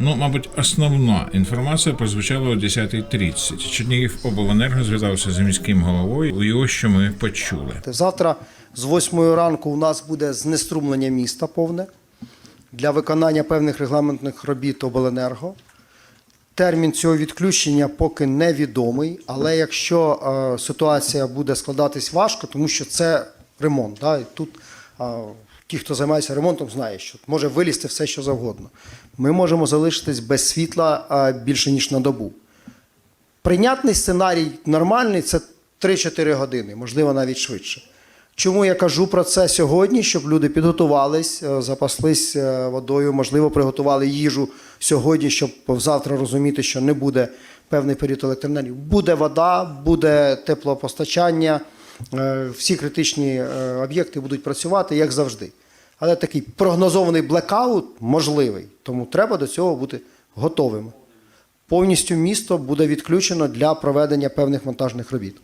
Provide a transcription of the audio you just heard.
Ну, мабуть, основна інформація прозвучала о 10.30. Чернігів обленерго зв'язався з міським головою. І ось що ми почули. Завтра з 8 ранку у нас буде знеструмлення міста повне для виконання певних регламентних робіт обленерго. Термін цього відключення поки невідомий, але якщо е, ситуація буде складатись важко, тому що це ремонт. Да? І тут ті, хто займається ремонтом, знають, що може вилізти все, що завгодно. Ми можемо залишитись без світла більше ніж на добу. Прийнятний сценарій нормальний це 3-4 години, можливо, навіть швидше. Чому я кажу про це сьогодні? Щоб люди підготувались, е, запаслись е, водою, можливо, приготували їжу сьогодні, щоб завтра розуміти, що не буде певний період електроенергії. Буде вода, буде теплопостачання, всі критичні е, об'єкти будуть працювати, як завжди. Але такий прогнозований блекаут можливий, тому треба до цього бути готовими. Повністю місто буде відключено для проведення певних монтажних робіт.